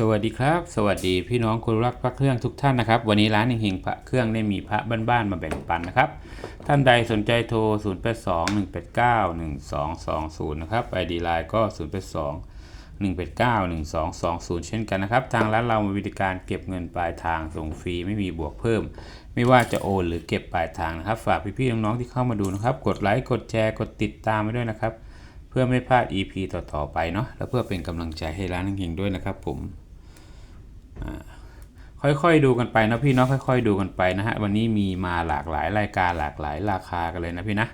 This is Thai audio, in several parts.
สวัสดีครับ สวัสดีพี่น้องคนรักพระเครื่องทุกท่านนะครับ วันนี้ร้านเฮงพระเครื่องได้มีพระบ้านๆมาแบ่งปันนะครับ ท่านใดสนใจโทร 0 8 2 1 8 9 1 2 2 0 นะครับ ID Line ก็ 0 8 2 1 8 9 1 2 2 0 เช่นกันนะครับ ทางร้านเรามีบริการเก็บเงินปลายทางส่งฟรีไม่มีบวกเพิ่ม ไม่ว่าจะโอนหรือเก็บปลายทางนะครับ ฝากพี่ๆน้องๆที่เข้ามาดูนะครับ กดไลค์กดแชร์กดติดตามไว้ด้วยนะครับเพื่อไม่พลาด EP ต่อ ๆ ไปเนาะ และเพื่อเป็นกำลังใจให้ร้านเฮงๆด้วยนะครับผม ค่อยๆดูกันไปนะพี่เนาะค่อย ๆ ดูกันไปนะฮะวันนี้มีมาหลากหลายรายการหลากหลายราคากันเลยนะพี่นะ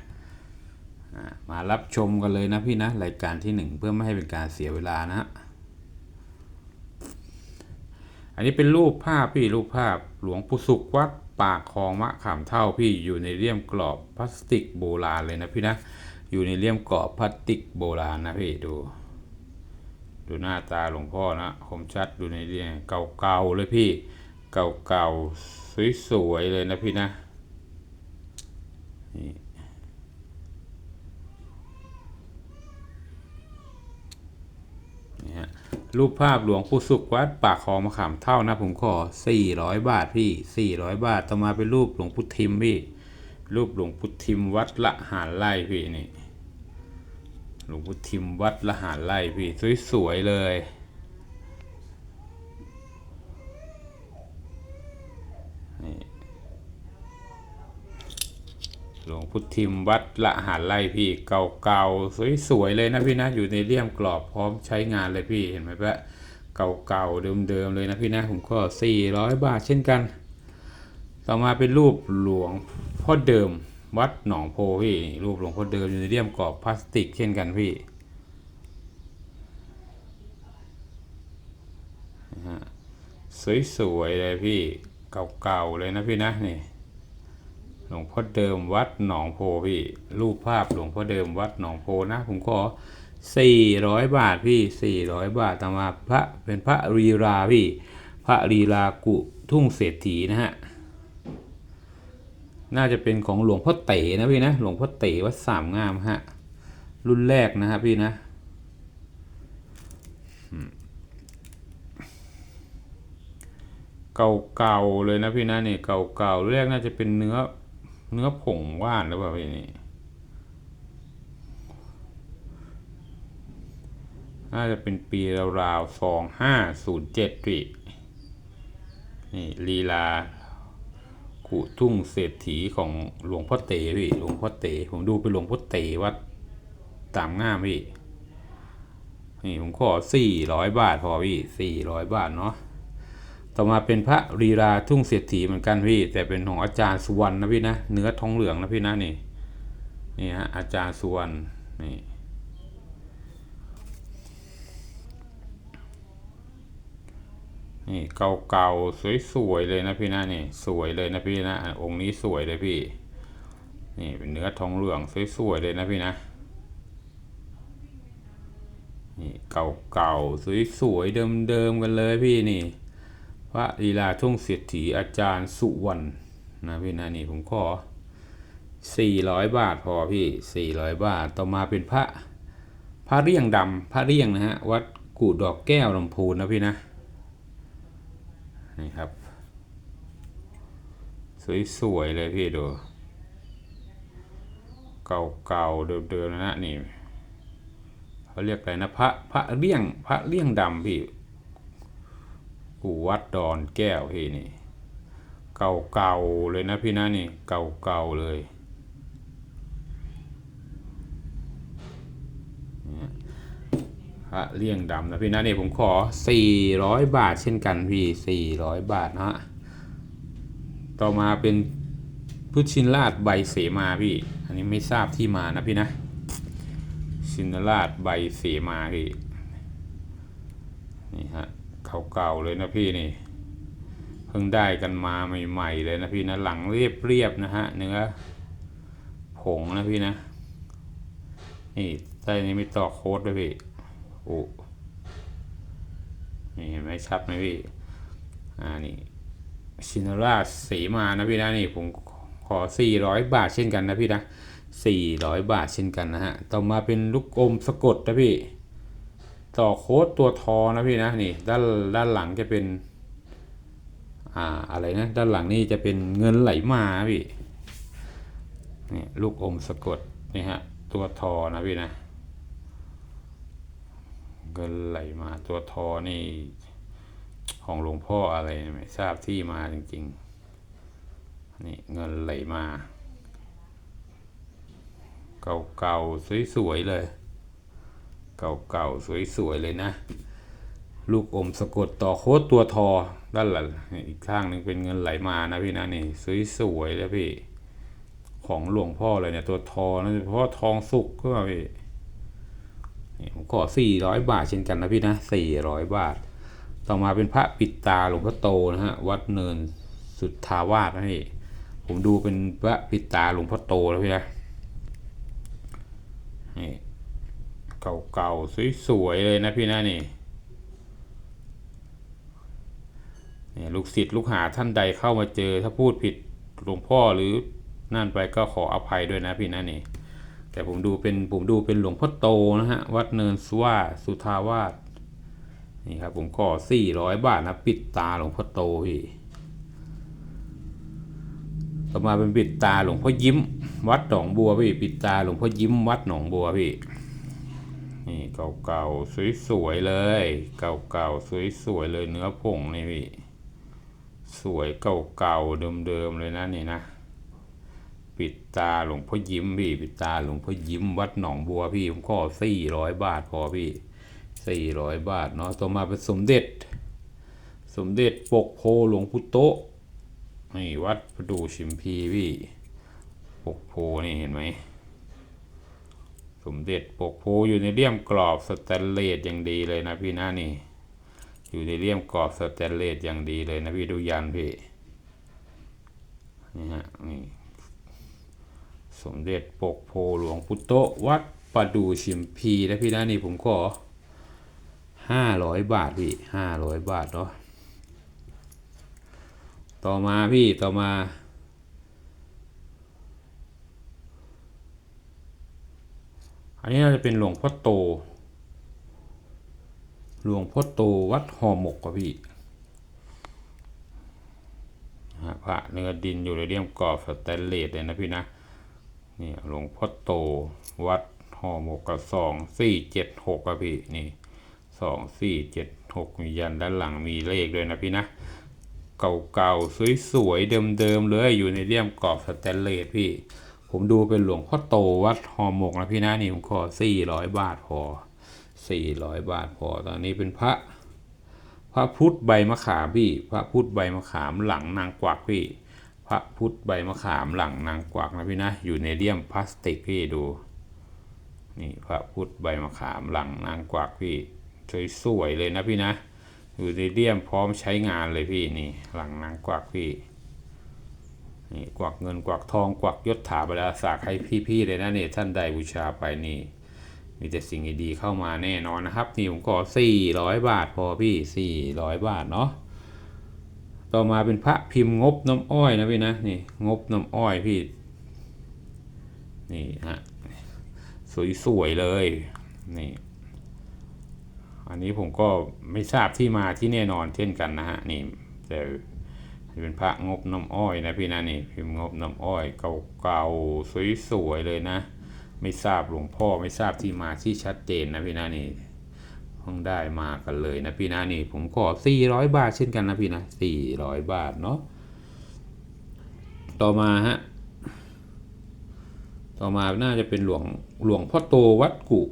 มารับชมกันเลยนะพี่นะรายการที่หนึ่งเพื่อไม่ให้เป็นการเสียเวลานะฮะอันนี้เป็นรูปภาพพี่รูปภาพหลวงปู่สุขวัดปากคลองมะขามเท่าพี่อยู่ในเลี่ยมกรอบพลาสติกโบราณเลยนะพี่นะอยู่ในเลี่ยมกรอบพลาสติกโบราณนะพี่ดู ดูหน้าตาหลวงพ่อนะคมชัดดูในเรื่องเก่าๆเลยพี่ เก่าๆสวยๆเลยนะพี่นะนี่นะฮะรูปภาพหลวงปู่สุขวัดปากคลองมะขามเท่านะผมขอ 400 บาทพี่ 400 บาทต่อมาเป็นรูปหลวงพุทธิมพี่ รูปหลวงพุทธิมวัดละหารไร่พี่นี่ หลวงพุทธิมวัดละหารไร่พี่ สวยๆ เลย หลวงพุทธิมวัดละหารไร่พี่ เก่าๆ สวยๆ เลยนะพี่นะ อยู่ในเลี่ยมกรอบพร้อมใช้งานเลยพี่ เห็นไหมพระเก่าๆ เดิมๆ เลยนะพี่นะ ผมก็ 400 บาทเช่นกัน ต่อมาเป็นรูปหลวงพ่อเดิม วัดหนองโพพี่รูปหลวงพ่อเดิมอยู่ในเลี่ยมกรอบพลาสติกเช่นกันพี่สวยๆเลยพี่เก่าๆเลยนะพี่นะนี่หลวงพ่อเดิมวัดหนองโพพี่ รูปภาพหลวงพ่อเดิมวัดหนองโพนะ ผมขอ400 บาทพี่ 400 บาทต่อมาพระเป็นพระรีราพี่ พระรีรากุทุ่งเศรษฐีนะฮะ น่าจะเป็นของหลวงพ่อเต๋นะพี่นะ หลวงพ่อเต๋วัดสามงามฮะ รุ่นแรกนะครับพี่นะเก่าๆเลยนะพี่นะนี่เก่าๆแรกน่าจะเป็นเนื้อเนื้อผงว่านหรือเปล่าพี่นี่น่าจะเป็นปีราวๆสองห้าศูนย์เจ็ดพี่นี่ลีลา กุทุ่งเศรษฐีของหลวงพ่อเต๋พี่หลวงพ่อเต๋ผมดูเป็นหลวงพ่อเต๋วัดตามง่ามพี่นี่ผมขอสี่ร้อยบาทพอพี่สี่ร้อยบาทเนาะต่อมาเป็นพระรีราทุ่งเศรษฐีเหมือนกันพี่ แต่เป็นของอาจารย์สุวรรณนะพี่นะเนื้อทองเหลืองนะพี่นะนี่นี่ฮะอาจารย์สุวรรณนี่ นี่เก่าๆสวยๆเลยนะพี่นะนี่สวยเลยนะพี่นะองค์นี้สวยเลยพี่ นี่เป็นเนื้อทองเหลืองสวยๆเลยนะพี่นะนี่เก่าๆสวยๆเดิมๆกันเลยพี่นี่ พระลีลาทุ่งเศรษฐีอาจารย์สุวรรณนะพี่นะนี่ผมขอ400 บาทพอพี่ 400 บาทต่อมาเป็นพระพระเรียงดำพระเรียงนะฮะวัดกู่ดอกแก้วลำพูนนะพี่นะ นี่ครับ สวยๆเลยพี่ดู เก่าๆเดิมๆนะฮะนี่เขาเรียกอะไรนะพระพระเลี่ยงพระเลี่ยงดำพี่กูวัดดอนแก้วพี่นี่ เก่าๆเลยนะพี่นะนี่ เก่าๆเลย ระเลี่ยงดำนะพี่นะนี่ผมขอ 400 บาทเช่นกันพี่400 บาทนะฮะต่อมาเป็นพุทธินราชใบเสมาพี่ อันนี้ไม่ทราบที่มานะพี่นะ ชินราชใบเสมาพี่นี่ฮะเก่าๆเลยนะพี่นี่ เพิ่งได้กันมาใหม่ๆเลยนะพี่นะหลังเรียบๆนะฮะเนื้อผงนะพี่นะนี่ใต้นี้มีต่อโค้ดด้วยพี่ อ้นี่เห็นไหมชัดไหมพี่ อ่านี่ชินราชสีมานะพี่นะนี่ผมขอ 400 บาทเช่นกันนะพี่นะ 400 บาทเช่นกันนะฮะ ต่อมาเป็นลูกอมสะกดนะพี่ ต่อโค้ดตัวทอนะพี่นะนี่ด้านด้านหลังจะเป็น อ่าอะไรนะ ด้านหลังนี่จะเป็นเงินไหลมาพี่นี่ลูกอมสะกดนี่ฮะ ตัวทอนะพี่นะ เงินไหลมาตัวทอนี่ ของหลวงพ่ออะไรไม่ทราบที่มาจริงๆ นี่เงินไหลมา เก่าๆ สวยๆ เลย เก่าๆ สวยๆ เลยนะ ลูกอมสะกดต่อโค้ดตัวทอด้านหลังอีกข้างหนึ่งเป็นเงินไหลมานะพี่นะนี่สวยๆแล้วพี่ ของหลวงพ่อเลยเนี่ยตัวทอนะเพราะทองสุกก็มาพี่ ผมขอสี่ร้อยบาทเช่นกันนะพี่นะสี่ร้อยบาท ต่อมาเป็นพระปิดตาหลวงพ่อโตนะฮะวัดเนินสุทธาวาสนะพี่ผมดูเป็นพระปิดตาหลวงพ่อโตแล้วพี่นะนี่เก่าๆสวยๆเลยนะพี่นะนี่นี่ลูกศิษย์ลูกหาท่านใดเข้ามาเจอ ถ้าพูดผิดหลวงพ่อหรือนั่นไปก็ขออภัยด้วยนะพี่นะนี่ แต่ผมดูเป็นผมดูเป็นหลวงพ่อโตนะฮะวัดเนินสว่าสุทาวาสนี่ครับผมขอสี่ร้อยบาทนะปิดตาหลวงพ่อโตพี่ต่อมาเป็นปิดตาหลวงพ่อยิ้ม วัดหนองบัวพี่ปิดตาหลวงพ่อยิ้มวัดหนองบัวพี่นี่เก่าๆสวยๆเลย เก่าๆสวยๆเลยเนื้อผงนี่พี่สวยเก่าๆเดิมๆเลยนะนี่นะ ปิดตาหลวงพ่อยิ้มพี่ ปิดตาหลวงพ่อยิ้มวัดหนองบัวพี่ผมขอสี่ร้อยบาทพอพี่สี่ร้อยบาทเนาะต่อมาเป็นสมเด็จ สมเด็จปกโพหลวงพุโตะนี่วัดประดูชิมพีพี่ปกโพนี่เห็นไหมสมเด็จปกโพอยู่ในเลี่ยมกรอบสแตนเลสอย่างดีเลยนะพี่นะนี่ อยู่ในเลี่ยมกรอบสแตนเลสอย่างดีเลยนะพี่ดูยันพี่นี่ฮะนี่ สมเด็จปกโพหลวงพุโตวัดประดูชิมพีนะพี่นะนี่ผมขอห้าร้อยบาทพี่ห้าร้อยบาทเนาะต่อมาพี่ต่อมา อันนี้น่าจะเป็นหลวงพ่อโต หลวงพ่อโตวัดห่อหมกกับพี่พระเนื้อดินอยู่ในเรียมกรอบสแตนเลสเลยนะพี่นะ นี่หลวงพ่อโตวัดห่อหมกกับสองสี่เจ็ดหกอะพี่นี่สองสี่เจ็ดหกมียันด้านหลังมีเลขด้วยนะพี่นะเก่าๆสวยๆเดิมๆเลยอยู่ในเลี่ยมกรอบสแตนเลสพี่ ผมดูเป็นหลวงพ่อโตวัดหอหมกนะพี่นะนี่ผมขอสี่ร้อยบาทพอสี่ร้อยบาทพอตอนนี้เป็นพระ พระพุทธใบมะขามพี่ พระพุทธใบมะขามหลังนางกวักพี่ พระพุทธใบมะขามหลังนางกวักนะพี่นะอยู่ในเลี่ยมพลาสติกพี่ดู นี่พระพุทธใบมะขามหลังนางกวักพี่สวยๆเลยนะพี่นะอยู่ในเดียมพร้อมใช้งานเลยพี่นี่หลังนางกวักพี่นี่กวักเงินกวักทองกวักยศถาบรรดาศักดิ์ให้พี่ๆเลยนะเนี่ยท่านใดบูชาไปนี่มีแต่สิ่งดีๆเข้ามาแน่นอนนะครับนี่ผมขอสี่ร้อยบาทพอพี่สี่ร้อยบาทเนาะ ต่อมาเป็นพระพิมพ์งบน้ำอ้อยนะพี่นะนี่งบน้ำอ้อยพี่นี่ฮะสวยๆเลยนี่อันนี้ผมก็ไม่ทราบที่มาที่แน่นอนเช่นกันนะฮะนี่แต่เป็นพระงบน้ำอ้อยนะพี่นะนี่พิมพ์งบน้ำอ้อยเก่าๆสวยๆเลยนะ ไม่ทราบหลวงพ่อไม่ทราบที่มาที่ชัดเจนนะพี่นะนี่ เพิ่งได้มากันเลยนะพี่นะนี่ผมขอ 400 บาทเช่นกันนะพี่นะ 400 บาทเนาะต่อมาฮะต่อมาน่าจะเป็นหลวงหลวงพ่อโตวัดกุ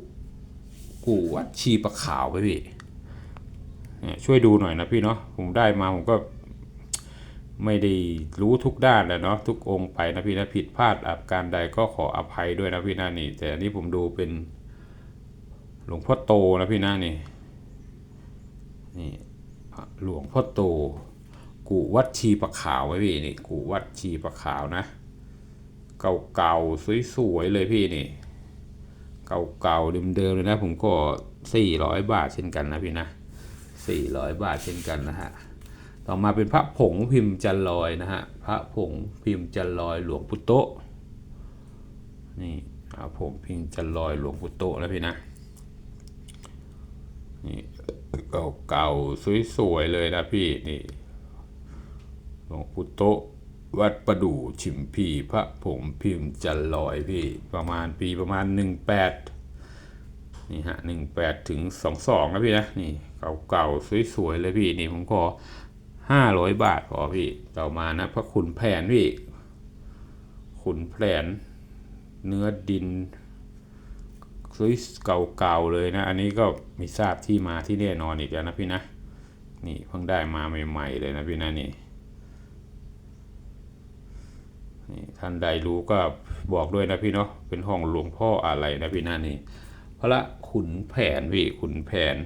กูวัดชีประขาวไปพี่เนี่ยช่วยดูหน่อยนะพี่เนาะผมได้มาผมก็ไม่ได้รู้ทุกด้านแหละเนาะทุกองค์ไปนะพี่นะผิดพลาดอาการใดก็ขออภัยด้วยนะพี่นะนี่ แต่อันนี้ผมดูเป็น หลวงพ่อโตนะพี่นะนี่นี่หลวงพ่อโตกูวัดชีประขาวไว้พี่นี่กูวัดชีประขาวนะเก่าๆสวยๆเลยพี่นี่ เก่าๆเดิมๆเลยนะ ผมก็สี่ร้อยบาทเช่นกันนะพี่นะสี่ร้อยบาทเช่นกันนะฮะต่อมาเป็นพระผงพิมพ์จันลอยนะฮะพระผงพิมพ์จันลอยหลวงพุโตนี่พระผงพิมพ์จันลอยหลวงพุโตะแล้วพี่นะ นี่เก่าๆสวยๆเลยนะพี่นี่หลวงปู่โตวัดประดู่ฉิมพีพระผงพิมพ์จันลอยพี่ประมาณปีประมาณหนึ่งแปดนี่ฮะหนึ่งแปดถึงสองสองนะพี่นะนี่เก่าๆสวยๆเลยพี่นี่ผมขอห้าร้อยบาทพอพี่ต่อมานะพระขุนแผนพี่ขุนแผนเนื้อดิน เก่าๆเลยนะ อันนี้ก็มีทราบที่มาที่แน่นอนอีกแล้วนะพี่นะ นี่เพิ่งได้มาใหม่ๆเลยนะพี่นะนี่นี่ท่านใดรู้ก็บอกด้วยนะพี่เนาะ เป็นห้องหลวงพ่ออะไรนะพี่นะนี่พระขุนแผนพี่ขุนแผน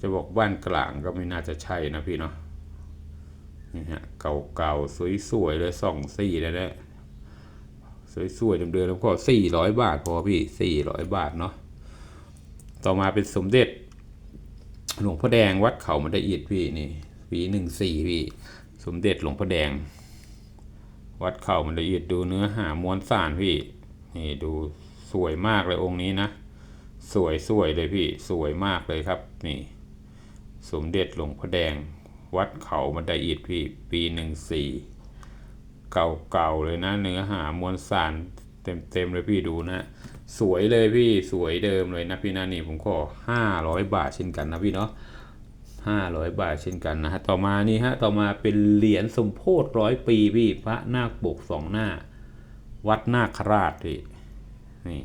จะบอกบ้านกลางก็ไม่น่าจะใช่นะพี่เนาะ นี่ฮะเก่าๆสวยๆเลยสองสี่เลยนะ สวยๆเดิมๆแล้วก็สี่ร้อยบาทพอพี่สี่ร้อยบาทเนาะต่อมาเป็นสมเด็จ หลวงพ่อแดงวัดเขามันได้อิดพี่นี่ปีหนึ่งสี่พี่ สมเด็จหลวงพ่อแดง วัดเขามันละเอียดดูเนื้อหามวลสารพี่ นี่ดูสวยมากเลยองค์นี้นะ สวยสวยเลยพี่ สวยมากเลยครับ นี่ สมเด็จหลวงพ่อแดง วัดเขามันได้อิดพี่ ปีหนึ่งสี่ เก่าๆเลยนะ เนื้อหามวลสารเต็มๆเลยพี่ดูนะ สวยเลยพี่สวยเดิมเลยนะพี่นะนี่ผมขอห้าร้อยบาทเช่นกันนะพี่เนาะห้าร้อยบาทเช่นกันนะฮะต่อมานี่ฮะต่อมาเป็นเหรียญสมโพธิร้อยปีพี่พระนาคปกสองหน้า วัดนาคราชพี่นี่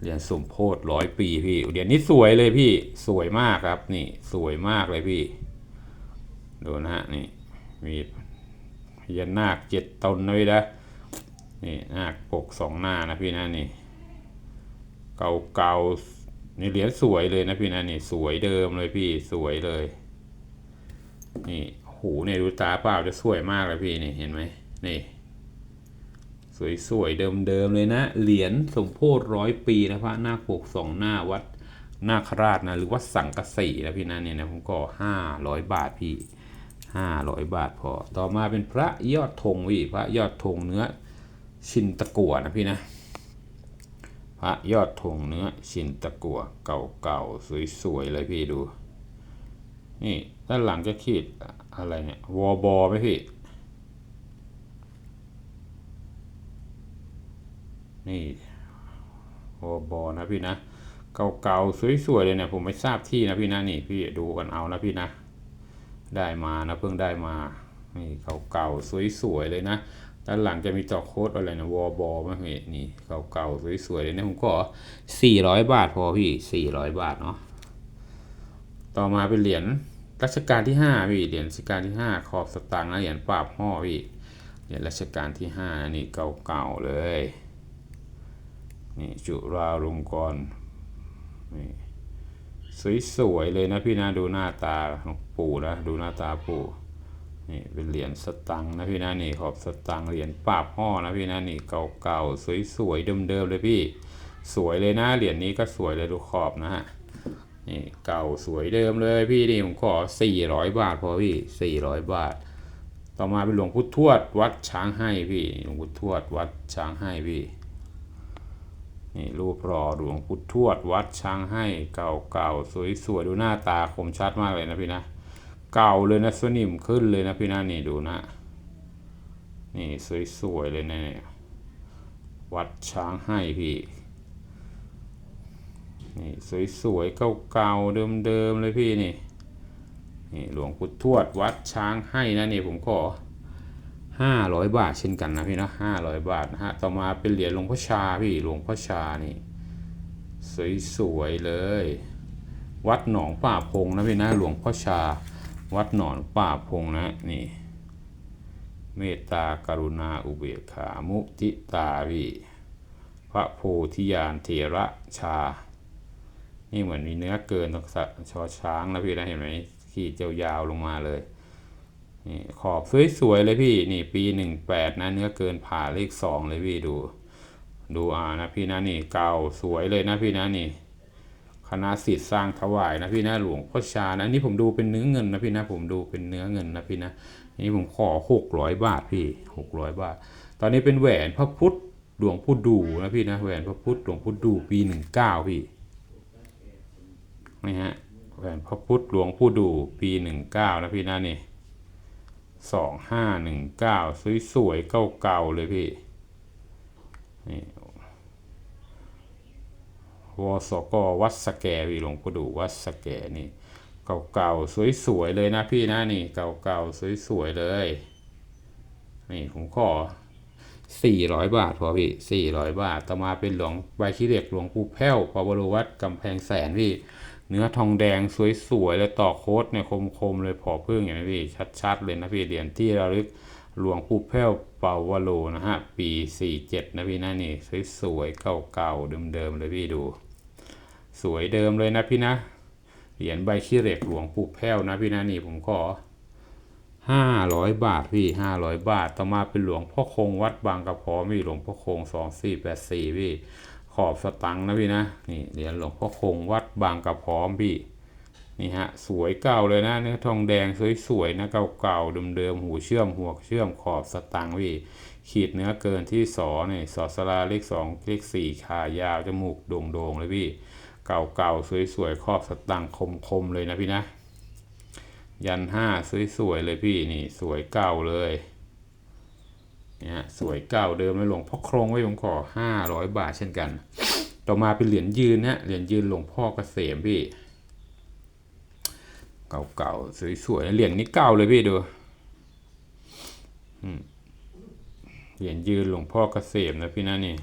เหรียญสมโพธิร้อยปีพี่เหรียญนี้สวยเลยพี่สวยมากครับนี่สวยมากเลยพี่ดูนะฮะนี่มี พญานาคเจ็ดตนนะพี่นะนี่นาคปกสองหน้านะพี่นะนี่ เก่าๆนี่เหรียญสวยเลยนะพี่นะนี่สวยเดิมเลยพี่สวยเลย นี่หูเนี่ยดูตาเปล่าจะสวยมากเลยพี่นี่เห็นไหมนี่ สวยๆเดิมๆเลยนะ เหรียญสมโพธิร้อยปีนะพระนาคปกสองหน้าวัดนาคราชนะหรือวัดสังกะสีนะพี่นะเนี่ยนะผมก็ห้าร้อยบาทพี่ ห้าร้อยบาทพอ ต่อมาเป็นพระยอดธงพี่พระยอดธงเนื้อชินตะกัวนะพี่นะ พระยอดธงเนื้อชินตะกัวเก่าๆสวยๆเลยพี่ดู นี่ด้านหลังจะขีดอะไรเนี่ยวอบอไหมพี่ นี่วอบอนะพี่นะ เก่าๆสวยๆเลยเนี่ยผมไม่ทราบที่นะพี่นะนี่พี่ดูกันเอานะพี่นะ ได้มานะเพิ่งได้มา นี่เก่าๆสวยๆเลยนะ ด้านหลังจะมีต่อโค้ดอะไรนะวอบอมาเห็นนี่เก่าๆสวยๆเลยนะผมก็สี่ร้อยบาทพอพี่สี่ร้อยบาทเนาะ ต่อมาเป็นเหรียญรัชกาลที่ห้าพี่ เหรียญรัชกาลที่ห้าขอบสตางค์นะเหรียญปราบห่อพี่ เหรียญรัชกาลที่ห้านี่เก่าๆเลย นี่จุราลงกรณ์นี่ สวยๆเลยนะพี่นะดูหน้าตาของปู่นะดูหน้าตาปู่นี่เป็นเหรียญสตังค์นะพี่นะนี่ขอบสตังค์เหรียญปราบห่อนะพี่นะนี่เก่าๆสวยๆเดิมๆเลยพี่ สวยเลยนะเหรียญนี้ก็สวยเลยดูขอบนะฮะนี่เก่าสวยเดิมเลยพี่นี่ผมขอ400 บาทพอพี่ 400 บาท ต่อมาเป็นหลวงพุทธทวดวัดช้างให้พี่หลวงพุทธทวดวัดช้างให้พี่ นี่รูปรอหลวงพุททวด วัดช้างให้เก่าๆสวยๆดูหน้าตาคมชัดมากเลยนะพี่นะ เก่าเลยนะสนิมขึ้นเลยนะพี่นะนี่ดูนะ นี่สวยๆเลยนะเนี่ยวัดช้างให้พี่นี่สวยๆเก่าๆเดิมๆเลยพี่นี่นี่หลวงพุททวด วัดช้างให้นะนี่ผมขอ ห้าร้อยบาทเช่นกันนะพี่นะห้าร้อยบาทนะฮะ ต่อมาเป็นเหรียญหลวงพ่อชาพี่หลวงพ่อชานี่สวยๆเลย วัดหนองป่าพงนะพี่นะหลวงพ่อชา วัดหนอนป่าพงนะนี่เมตตากรุณาอุเบกขามุติตาพี่พระโพธิญาณเถระชา นี่เหมือนมีเนื้อเกินชอช้างนะพี่นะเห็นไหมขีดยาวๆลงมาเลย นี่ขอบสวยๆเลยพี่นี่ปีหนึ่งแปดนะเนื้อเกินผ่าเลขสองเลยพี่ดู ดูอ่านะพี่นะนี่เก่าสวยเลยนะพี่นะนี่คณะสิทธิ์สร้างถวายนะพี่นะหลวงพ่อชานะนี่ผมดูเป็นเนื้อเงินนะพี่นะผมดูเป็นเนื้อเงินนะพี่นะนี่ผมขอหกร้อยบาทพี่หกร้อยบาท ตอนนี้เป็นแหวนพระพุทธหลวงพุทธดูนะพี่นะแหวนพระพุทธหลวงพุทธดูปีหนึ่งเก้าพี่นี่ฮะแหวนพระพุทธหลวงผู้ดูปีหนึ่งเก้านะพี่นะนี่ สองห้าหนึ่งเก้าสวยๆเก่าๆเลยพี่ นี่วสกวัดสแกพี่หลวงปู่ดูวัดสแกนี่ เก่าๆสวยๆเลยนะพี่นะนี่เก่าๆสวยๆเลย นี่ผมขอสี่ร้อยบาทพอพี่สี่ร้อยบาทต่อมาเป็นหลวงใบขี้เหล็กหลวงปู่แพ้วปวโรวัดกำแพงแสนพี่ เนื้อทองแดงสวยๆเลยต่อโคตเนี่ยคมๆเลยพอพึ่งอย่างนี้พี่ชัดๆเลยนะพี่เหรียญที่ระลึกหลวงปู่แพ้วเปาวโลนะฮะปี 47 นะพี่นะนี่สวยๆเก่าๆเดิมๆเลยพี่ดู สวยเดิมเลยนะพี่นะเหรียญใบขี้เหล็กหลวงปู่แพ้วนะพี่นะนี่ผมขอห้าร้อยบาทพี่ห้าร้อยบาท ต่อมาเป็นหลวงพ่อคงวัดบางกระพร้อมีหลวงพ่อคงสองสี่แปดสี่พี่ ขอบสตังค์นะพี่นะนี่เหรียญหลวงพ่อคงวัดบางกระพร้อมพี่นี่ฮะสวยเก่าเลยนะเนื้อทองแดงสวยๆนะเก่าๆเดิมๆหูเชื่อมหัวเชื่อมขอบสตังค์พี่ขีดเนื้อเกินที่สอนี่สอสลาเลขสองเลขสี่ขายาวจมูกโด่งๆเลยพี่เก่าๆสวยๆครอบสตังค์คมๆเลยนะพี่นะยันห้าสวยๆเลยพี่นี่สวยเก่าเลย นี่ยสวยเก่าเดิมเลยหลวงพ่อโครงไว้ผมขอห้าร้อยบาทเช่นกัน ต่อมาเป็นเหรียญยืนนะเหรียญยืนหลวงพ่อเกษมพี่ เก่าๆสวยๆเหรียญนี้เก่าเลยพี่ดูเหรียญยืนหลวงพ่อเกษมนะพี่นะนี่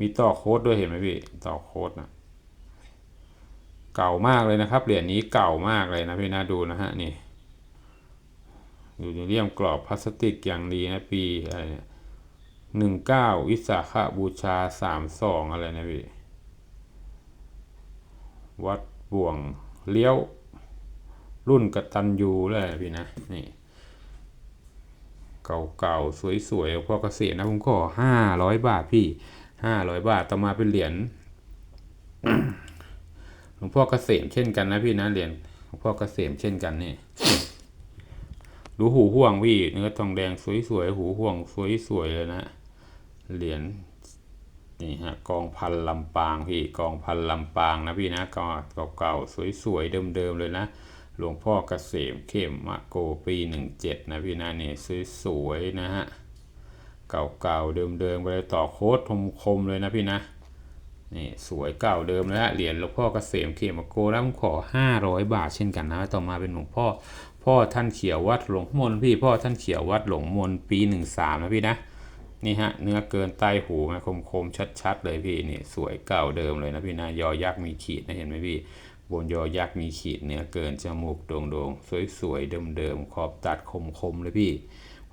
มีต่อโค้ดด้วยเห็นไหมพี่ต่อโค้ดนะเก่ามากเลยนะครับเหรียญนี้เก่ามากเลยนะพี่นะดูนะฮะนี่ อยู่ในเลี่ยมกรอบพลาสติกอย่างดีนะปีอะไรเนี่ยหนึ่งเก้าวิสาขบูชาสามสองอะไรนะพี่ วัดบ่วงเลี้ยว รุ่นกตันยูเลยนะพี่นะ นี่ เก่าๆ สวยๆพ่อเกษตรนะผมขอห้าร้อยบาทพี่ห้าร้อยบาทต่อมาเป็นเหรียญหลวงพ่อเกษมเช่นกันนะพี่นะเหรียญหลวงพ่อเกษมเช่นกันนี่ ดูหูห่วงพี่เนื้อทองแดงสวยๆหูห่วงสวยๆเลยนะ เหรียญนี่ฮะกองพันลำปางพี่กองพันลำปางนะพี่นะก็เก่าๆสวยๆเดิมๆเลยนะหลวงพ่อเกษมเข้มมะโกปีหนึ่งเจ็ดนะพี่นะนี่สวยๆนะฮะเก่าๆเดิมๆไปเลยต่อโค้ดคมๆเลยนะพี่นะนี่สวยเก่าเดิมแล้วเหรียญหลวงพ่อเกษมเขมโกแล้วขอห้าร้อยบาทเช่นกันนะ ต่อมาเป็นหลวงพ่อ พ่อท่านเขียววัดหลวงมนพี่พ่อท่านเขียววัดหลวงมนปีหนึ่งสามนะพี่นะนี่ฮะเนื้อเกินใต้หูนะคมคมๆชัด ๆ เลยพี่นี่สวยเก่าเดิมเลยนะพี่นะยอยักษ์มีขีดนะเห็นไหมพี่บนยอยักษ์มีขีดเนื้อเกินจมูกโด่งๆสวยๆเดิมๆขอบตัดคมๆเลยพี่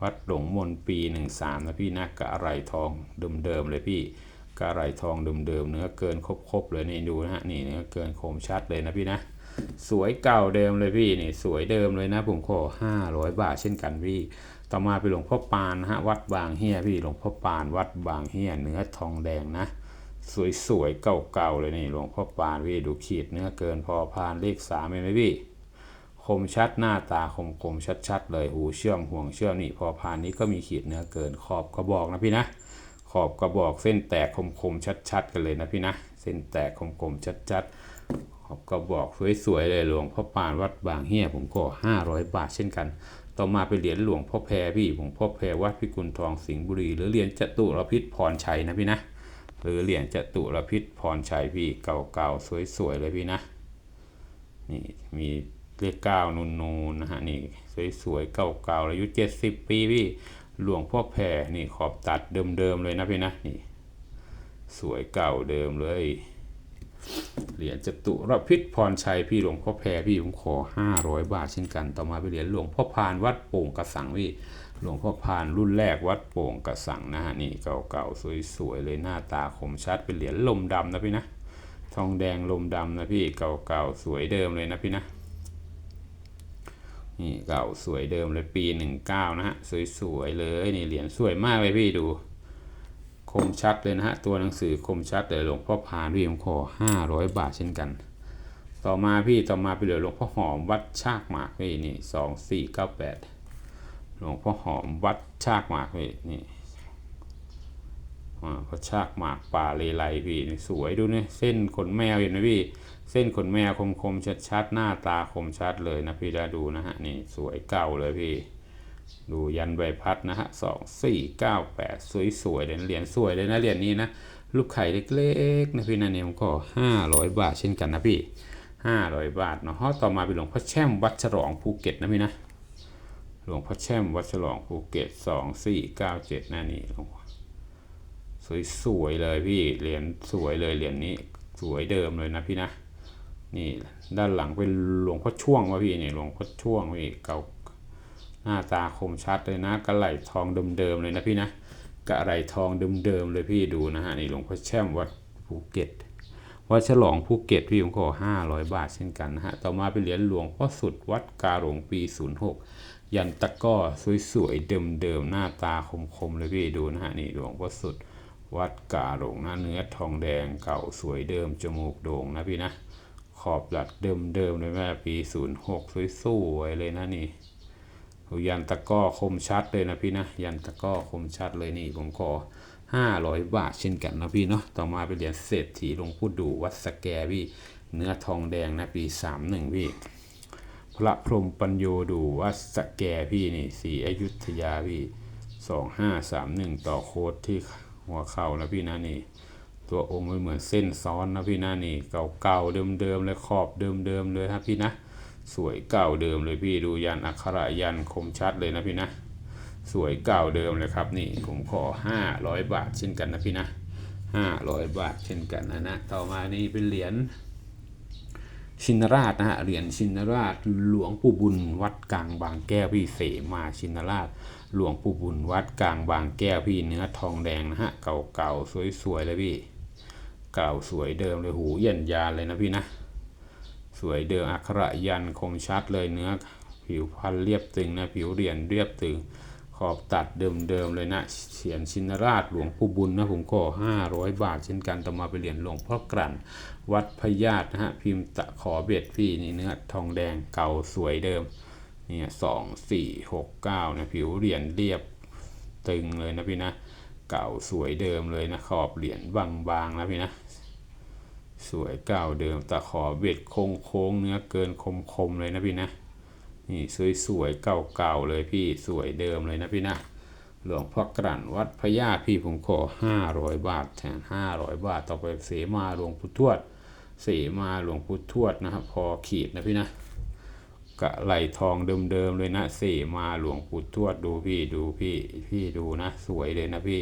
วัดหลวงมนปีหนึ่งสามนะพี่นะกะไรทองเดิมๆเลยพี่กะไรทองเดิมๆเนื้อเกินครบๆเลยนี่ดูนะฮะนี่เนื้อเกินคมชัดเลยนะพี่นะ สวยเก่าเดิมเลยพี่นี่สวยเดิมเลยนะผมขอห้าร้อยบาทเช่นกันพี่ ต่อมาเป็นหลวงพ่อปานนะฮะวัดบางเฮียพี่หลวงพ่อปานวัดบางเฮียเนื้อทองแดงนะสวยๆเก่าๆเลยนี่หลวงพ่อปานพี่ดูขีดเนื้อเกินพอพานเลขสามเห็นไหมพี่คมชัดหน้าตาคมคมชัดๆเลยหูเชื่อมห่วงเชื่อมนี่พอพานนี้ก็มีขีดเนื้อเกินขอบกระบอกนะพี่นะขอบกระบอกเส้นแตกคมๆชัดๆกันเลยนะพี่นะเส้นแตกคมๆชัดๆ ขอบกระบอกสวยๆเลยหลวงพ่อปานวัดบางเฮียผมก็ 500 บาทเช่นกัน ต่อมาเป็นเหรียญหลวงพ่อแพรพี่ผมพ่อแพรวัดพิกุลทองสิงห์บุรี หรือเหรียญจตุรพิษพรชัยนะพี่นะหรือเหรียญจตุรพิษพรชัยพี่เก่าๆสวยๆเลยพี่นะนี่มีเลขเก้านูนๆนะฮะนี่สวยๆเก่าๆอายุเจ็ดสิบปีพี่หลวงพ่อแพรนี่ขอบตัดเดิมๆเลยนะพี่นะนี่ สวยเก่าเดิมเลย เหรียญจตุรพิษพรชัยพี่หลวงพ่อแพรพี่ผมขอห้าร้อยบาทเช่นกันต่อมาเป็นเหรียญหลวงพ่อพานวัดโป่งกระสังพี่หลวงพ่อพานรุ่นแรกวัดโป่งกระสังนะฮะนี่เก่าๆสวยๆเลยหน้าตาคมชัดเป็นเหรียญลมดำนะพี่นะทองแดงลมดำนะพี่เก่าๆสวยเดิมเลยนะพี่นะนี่เก่าสวยเดิมเลยปีหนึ่งเก้านะฮะสวยๆเลยนี่เหรียญสวยมากเลยพี่ดู คมชัดเลยนะฮะ ตัวหนังสือคมชัดเลยหลวงพ่อพานพี่ผมขอห้าร้อยบาทเช่นกัน ต่อมาพี่ต่อมาไปเหลือหลวงพ่อหอมวัดชากหมากพี่นี่สองสี่เก้าแปดหลวงพ่อหอมวัดชากหมากพี่นี่อ่าพระชากหมากป่าเลไลพี่นี่สวยดูเนี่ยเส้นขนแมวเห็นไหมพี่เส้นขนแมวคมๆชัดๆหน้าตาคมชัดเลยนะพี่ได้ดูนะฮะนี่สวยเก่าเลยพี่ ดูยันใบพัดนะฮะสองสี่เก้าแปดสวยๆเลยนะเหรียญสวยเลยนะเหรียญนี้นะ ลูกไข่เล็กๆนะพี่นะเนี่ยก็ห้าร้อยบาทเช่นกันนะพี่ห้าร้อยบาทเนาะต่อมาเป็นหลวงพ่อแช่มวัดฉลองภูเก็ตนะพี่นะหลวงพ่อแช่มวัดฉลองภูเก็ตสองสี่เก้าเจ็ดนะนี่สวยๆเลยพี่เหรียญสวยเลยเหรียญนี้สวยเดิมเลยนะพี่นะนี่ด้านหลังเป็นหลวงพ่อช่วงวะพี่เนี่ยหลวงพ่อช่วงพี่เก่า หน้าตาคมชัดเลยนะกระไหลทองเดิมๆเลยนะพี่นะกระไหลทองเดิมๆเลยพี่ดูนะฮะนี่หลวงพ่อแช่มวัดภูเก็ตวัดฉลองภูเก็ตพี่ผมขอห้าร้อยบาทเช่นกันนะฮะต่อมาเป็นเหรียญหลวงพ่อสุดวัดกาหลงปีศูนย์หกยันตะก้อสวยๆเดิมๆหน้าตาคมๆเลยพี่ดูนะฮะนี่หลวงพ่อสุดวัดกาหลงหน้าเนื้อทองแดงเก่าสวยเดิมจมูกโด่งนะพี่นะขอบหลัดเดิมเดิมๆเลยแม่ปีศูนย์หกสวยๆเลยนะนี่ ยันตะก้อคมชัดเลยนะพี่นะยันตะก้อคมชัดเลยนี่ผมขอห้าร้อยบาทเช่นกันนะพี่เนาะต่อมาเป็นเหรียญเศรษฐีหลวงพูดดูวัดสแกพี่เนื้อทองแดงนะปีสามหนึ่งพี่พระพรหมปัญโยดูวัดสแกพี่นี่สีอยุธยาพี่สองห้าสามหนึ่งต่อโค้ดที่หัวเข่านะพี่นะนี่ตัวองค์ไม่เหมือนเส้นซ้อนนะพี่นะนี่เก่าๆเดิมๆเลยขอบเดิมๆเลยครับพี่นะ สวยเก่าเดิมเลยพี่ดูยันอักขระยันคมชัดเลยนะพี่นะ สวยเก่าเดิมเลยครับนี่ผมขอห้าร้อยบาทเช่นกันนะพี่นะห้าร้อยบาทเช่นกันนะนะต่อมานี่เป็นเหรียญชินราชนะฮะเหรียญชินราชหลวงปู่บุญวัดกลางบางแก้วพี่เสมาชินราช หลวงปู่บุญวัดกลางบางแก้วพี่เนื้อทองแดงนะฮะเก่าๆสวยๆเลยพี่ เก่าสวยเดิมเลยหูเย็นยานเลยนะพี่นะ วยเดิมอักขระยันคมชัดเลยเนื้อ ผิวพันเรียบตึงนะผิวเหรียญเรียบตึง ขอบตัดเดิมๆเลยนะเขียนชินราชหลวงปู่บุญนะผมก็500 บาท เช่นกันต่อมาไปเหรียญหลวงพ่อกลั่น วัดพญาตนะฮะพิมพ์ตะขอเบ็ดพี่นี่เนื้อทองแดงเก่าสวยเดิมเนี่ยสองสี่หกเก้านะผิวเหรียญเรียบตึงเลยนะพี่นะ เก่าสวยเดิมเลยนะขอบเหรียญบางๆนะพี่นะ สวยเก่าเดิมตะขอเบ็ดโค้งโค้งเนื้อเกินคมคมเลยนะพี่นะ นี่สวยๆเก่าๆเลยพี่สวยเดิมเลยนะพี่นะหลวงพ่อกลั่นวัดพญาพี่ผมขอห้าร้อยบาทแทนห้าร้อยบาท ต่อไปเสมาหลวงพุททวด เสมาหลวงพุททวดนะครับพอขีดนะพี่นะกะไหลทองเดิมๆเลยนะเสมาหลวงพุททวดดูพี่ดูพี่พี่ดูนะ สวยเลยนะพี่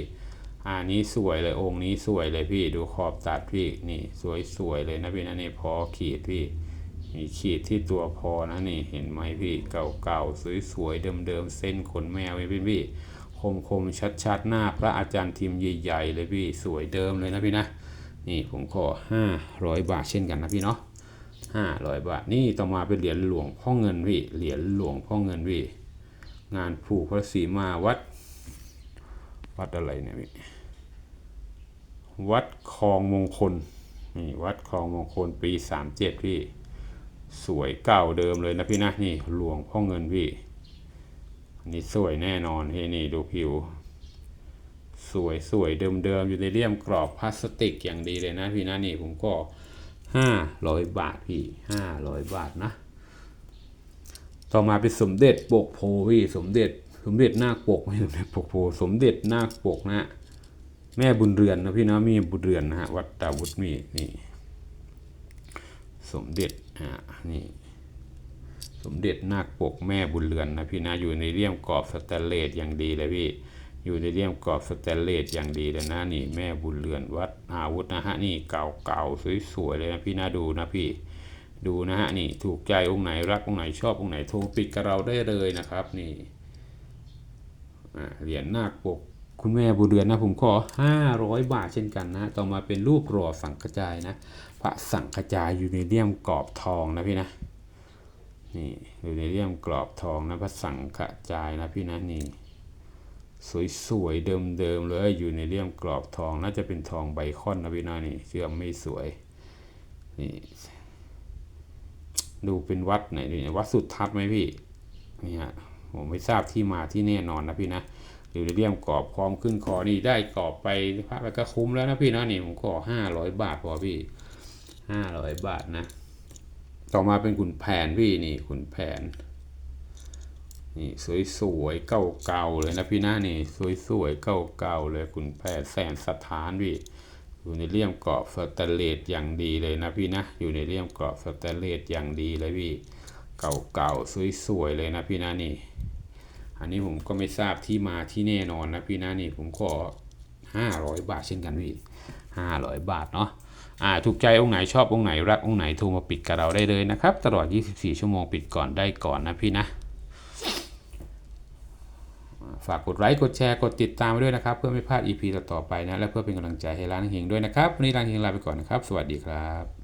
อันนี้สวยเลยองค์นี้สวยเลยพี่ดูขอบตัดพี่นี่สวยๆเลยนะพี่นะนี่พอขีดพี่มีขีดที่ตัวพอนะนี่เห็นไหมพี่เก่าๆสวยๆเดิมๆเส้นขนแมวพี่พี่คมๆชัดๆหน้าพระอาจารย์ทีมใหญ่ๆเลยพี่สวยเดิมเลยนะพี่นะนี่ผมขอห้าร้อยบาทเช่นกันนะพี่เนาะห้าร้อยบาทนี่ต่อมาเป็นเหรียญหลวงพ่อเงินพี่เหรียญหลวงพ่อเงินพี่งานผูกพระศรีมาวัด วัดอะไรเนี่ยพี่วัดคลองมงคลนี่วัดคลองมงคลปีสามเจ็ดพี่ สวยเก่าเดิมเลยนะพี่นะนี่หลวงพ่อเงินพี่นี่สวยแน่นอนพี่นี่ดูผิว สวยสวยเดิมเดิมๆอยู่ในเลี่ยมกรอบพลาสติกอย่างดีเลยนะพี่นะนี่ผมก็ห้าร้อยบาทพี่ห้าร้อยบาทนะ ต่อมาเป็นสมเด็จปกโพพี่สมเด็จ สมเด็จนาคปกไม่สมเด็จปกโพสมเด็จนาคปกนะแม่บุญเรือนนะพี่นะมีบุญเรือนนะฮะวัดตาวุฒมีนี่ สมเด็จอ่านี่สมเด็จนาคปกแม่บุญเรือนนะพี่นะอยู่ในเลี่ยมกรอบสแตนเลสอย่างดีเลยพี่อยู่ในเลี่ยมกรอบสแตนเลสอย่างดีเลยนะนี่แม่บุญเรือนวัดอาวุธนะฮะนี่เก่าเก่าๆสวยๆเลยนะพี่นะดูนะพี่ดูนะฮะนี่ถูกใจองค์ไหนรักองค์ไหนชอบองค์ไหนโทรปิดกับเราได้เลยนะครับนี่ เหรียญนาคปกคุณแม่บุเรือนนะผมขอ 500 บาทเช่นกันนะต่อมาเป็นรูปหล่อสังกระจายนะพระสังกระจายอยู่ในเลี่ยมกรอบทองนะพี่นะนี่อยู่ในเลี่ยมกรอบทองนะพระสังกระจายนะพี่นะนี่สวยๆเดิมๆเลยอยู่ในเลี่ยมกรอบทองน่าจะเป็นทองใบค่อนนะพี่นะนี่เชื่อมไม่สวยนี่ดูเป็นวัดไหนดีเนี่ยวัดสุดทัศน์ไหมพี่นี่ฮะ ผมไม่ทราบที่มาที่แน่นอนนะพี่นะอยู่ในเลี่ยมกรอบพร้อมขึ้นคอนี่ได้กรอบไปพระไปก็คุ้มแล้วนะพี่นะนี่ผมขอห้าร้อยบาทพอพี่ห้าร้อยบาทนะ ต่อมาเป็นขุนแผนพี่นี่ขุนแผนนี่สวยๆเก่าๆเลยนะพี่นะนี่สวยๆเก่าๆเลยขุนแผนแสนสถานพี่อยู่ในเลี่ยมกรอบสแตนเลสอย่างดีเลยนะพี่นะอยู่ในเลี่ยมกรอบสแตนเลสอย่างดีเลยพี่เก่าๆสวยๆเลยนะพี่นะนี่ อันนี้ผมก็ไม่ทราบที่มาที่แน่นอนนะพี่นะนี่ผมขอห้าร้อยบาทเช่นกันพี่ห้าร้อยบาทเนาะอ่าถูกใจองค์ไหนชอบองค์ไหนรักองค์ไหนโทรมาปิดกับเราได้เลยนะครับ ตลอด 24 ชั่วโมงปิดก่อนได้ก่อนนะพี่นะฝากกดไลค์กดแชร์กดติดตามไว้ด้วยนะครับ เพื่อไม่พลาด EP ต่อๆไปนะ และเพื่อเป็นกำลังใจให้ร้านเฮงด้วยนะครับ วันนี้ร้านเฮงลาไปก่อนนะครับ สวัสดีครับ